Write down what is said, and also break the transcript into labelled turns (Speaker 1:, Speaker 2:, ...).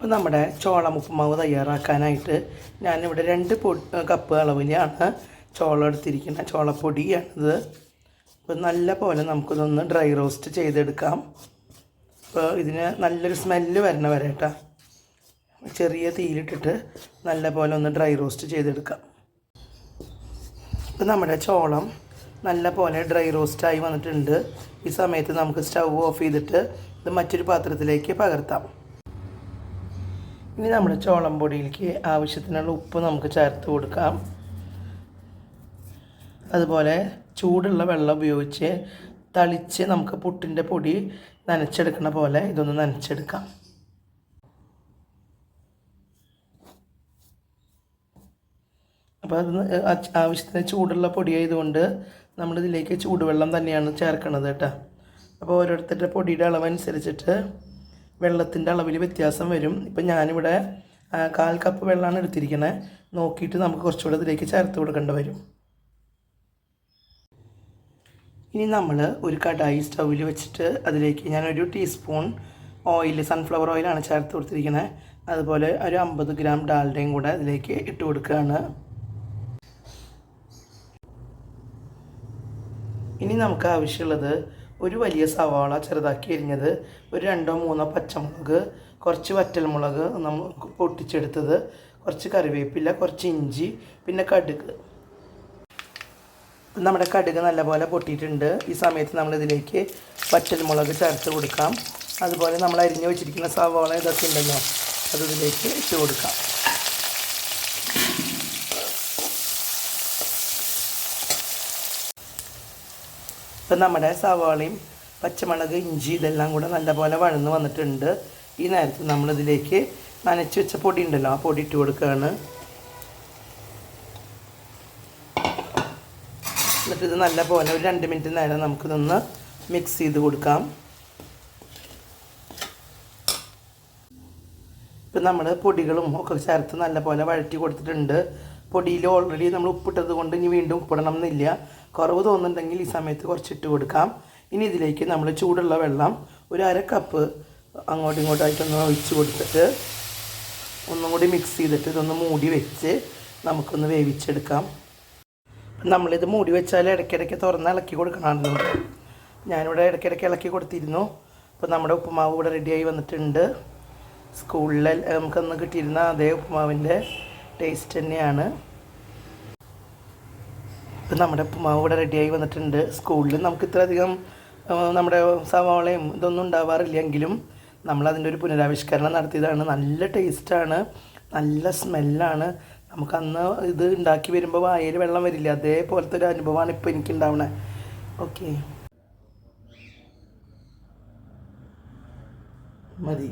Speaker 1: അപ്പോൾ നമ്മുടെ ചോള ഉപ്പുമാവ് തയ്യാറാക്കാനായിട്ട് ഞാനിവിടെ രണ്ട് കപ്പ് അളവിലാണ് ചോളം എടുത്തിരിക്കുന്നത്. ചോളപ്പൊടിയാണിത്. അപ്പോൾ നല്ല പോലെ നമുക്കിതൊന്ന് ഡ്രൈ റോസ്റ്റ് ചെയ്തെടുക്കാം. അപ്പോൾ ഇതിന് നല്ലൊരു സ്മെല്ല് വരണ വരെ കേട്ടോ ചെറിയ തീയിലിട്ടിട്ട് നല്ല പോലെ ഒന്ന് ഡ്രൈ റോസ്റ്റ് ചെയ്തെടുക്കാം. അപ്പോൾ നമ്മുടെ ചോളം നല്ല പോലെ ഡ്രൈ റോസ്റ്റായി വന്നിട്ടുണ്ട്. ഈ സമയത്ത് നമുക്ക് സ്റ്റൗ ഓഫ് ചെയ്തിട്ട് ഇത് മറ്റൊരു പാത്രത്തിലേക്ക് പകർത്താം. ഇനി നമ്മുടെ ചോളം പൊടിയിലേക്ക് ആവശ്യത്തിനുള്ള ഉപ്പ് നമുക്ക് ചേർത്ത് കൊടുക്കാം. അതുപോലെ ചൂടുള്ള വെള്ളം ഉപയോഗിച്ച് തളിച്ച് നമുക്ക് പുട്ടിന്റെ പൊടി നനച്ചെടുക്കുന്ന പോലെ ഇതൊന്ന് നനച്ചെടുക്കാം. അപ്പോൾ അത് ആവശ്യത്തിന് ചൂടുള്ള പൊടിയായതുകൊണ്ട് നമ്മളിതിലേക്ക് ചൂടുവെള്ളം തന്നെയാണ് ചേർക്കണത് കേട്ടോ. അപ്പോൾ ഓരോരുത്തരുടെ പൊടിയുടെ അളവനുസരിച്ചിട്ട് വെള്ളത്തിന്റെ അളവിൽ വ്യത്യാസം വരും. ഇപ്പം ഞാനിവിടെ കാൽ കപ്പ് വെള്ളമാണ് എടുത്തിരിക്കുന്നത് നോക്കിയിട്ട് നമുക്ക് കുറച്ചുകൂടെ ഇതിലേക്ക് ചേർത്ത് കൊടുക്കേണ്ടി വരും. ഇനി നമ്മൾ ഒരു കടായി സ്റ്റൗവിൽ വെച്ചിട്ട് അതിലേക്ക് ഞാനൊരു ടീസ്പൂൺ ഓയിൽ സൺഫ്ലവർ ഓയിലാണ് ചേർത്ത് കൊടുത്തിരിക്കുന്നത് അതുപോലെ ഒരു അമ്പത് ഗ്രാം ഡാൽഡയും കൂടെ അതിലേക്ക് ഇട്ട് കൊടുക്കുകയാണ്. ഇനി നമുക്ക് ആവശ്യമുള്ളത് ഒരു വലിയ സവാള ചെറുതാക്കി എരിഞ്ഞത് ഒരു രണ്ടോ മൂന്നോ പച്ചമുളക് കുറച്ച് വറ്റൽമുളക് നമ്മൾ പൊട്ടിച്ചെടുത്തത് കുറച്ച് കറിവേപ്പില കുറച്ച് ഇഞ്ചി പിന്നെ കടുക്. നമ്മുടെ കടുക് നല്ലപോലെ പൊട്ടിയിട്ടുണ്ട്. ഈ സമയത്ത് നമ്മളിതിലേക്ക് വറ്റൽമുളക് ചേർത്ത് കൊടുക്കാം. അതുപോലെ നമ്മൾ അരിഞ്ഞു വെച്ചിരിക്കുന്ന സവാള ഇതൊക്കെ ഉണ്ടല്ലോ അതിലേക്ക് ഇട്ട് കൊടുക്കാം. ഇപ്പം നമ്മുടെ സവാളയും പച്ചമുളക് ഇഞ്ചി ഇതെല്ലാം കൂടെ നല്ലപോലെ വഴന്ന് വന്നിട്ടുണ്ട്. ഈ നേരത്ത് നമ്മളിതിലേക്ക് നനച്ച് വെച്ച പൊടി ഉണ്ടല്ലോ ആ പൊടി ഇട്ട് കൊടുക്കുകയാണ്. എന്നിട്ട് ഇത് നല്ല പോലെ ഒരു രണ്ട് മിനിറ്റ് നേരം നമുക്കിതൊന്ന് മിക്സ് ചെയ്ത് കൊടുക്കാം. ഇപ്പം നമ്മൾ പൊടികളും ഒക്കെ ചേർത്ത് നല്ലപോലെ വഴറ്റി കൊടുത്തിട്ടുണ്ട്. പൊടിയിൽ ഓൾറെഡി നമ്മൾ ഉപ്പിട്ടത് കൊണ്ട് ഇനി വീണ്ടും ഉപ്പിടണം എന്നില്ല കുറവ് തോന്നുന്നുണ്ടെങ്കിൽ ഈ സമയത്ത് കുറച്ച് ഇട്ട് കൊടുക്കാം. ഇനി ഇതിലേക്ക് നമ്മൾ ചൂടുള്ള വെള്ളം ഒരു അര കപ്പ് അങ്ങോട്ടും ഇങ്ങോട്ടായിട്ടൊന്ന് ഒഴിച്ച് കൊടുത്തിട്ട് ഒന്നും കൂടി മിക്സ് ചെയ്തിട്ട് ഇതൊന്ന് മൂടി വെച്ച് നമുക്കൊന്ന് വേവിച്ചെടുക്കാം. നമ്മളിത് മൂടി വെച്ചാൽ ഇടയ്ക്കിടയ്ക്ക് തുറന്ന് ഇളക്കി കൊടുക്കണമായിരുന്നു. ഞാനിവിടെ ഇടയ്ക്കിടയ്ക്ക് ഇളക്കി കൊടുത്തിരുന്നു. അപ്പോൾ നമ്മുടെ ഉപ്പുമാവ് ഇവിടെ റെഡിയായി വന്നിട്ടുണ്ട്. സ്കൂളിൽ നമുക്കന്ന് കിട്ടിയിരുന്ന അതേ ഉപ്പുമാവിന്റെ ടേസ്റ്റ് തന്നെയാണ്. ഇപ്പം നമ്മുടെ ഉപ്പുമാവ് ഇവിടെ റെഡിയായി വന്നിട്ടുണ്ട്. സ്കൂളിൽ നമുക്ക് ഇത്രയധികം നമ്മുടെ സവാളയും ഇതൊന്നും ഉണ്ടാവാറില്ലെങ്കിലും നമ്മളതിന്റെ ഒരു പുനരാവിഷ്കരണം നടത്തിയതാണ്. നല്ല ടേസ്റ്റാണ് നല്ല സ്മെല്ലാണ് നമുക്കന്ന് ഇത് ഉണ്ടാക്കി വരുമ്പോൾ വായയിൽ വെള്ളം വരില്ല. അതേപോലത്തെ ഒരു അനുഭവമാണ് ഇപ്പോൾ എനിക്ക് ഉണ്ടാവണേ. ഓക്കെ. മതി.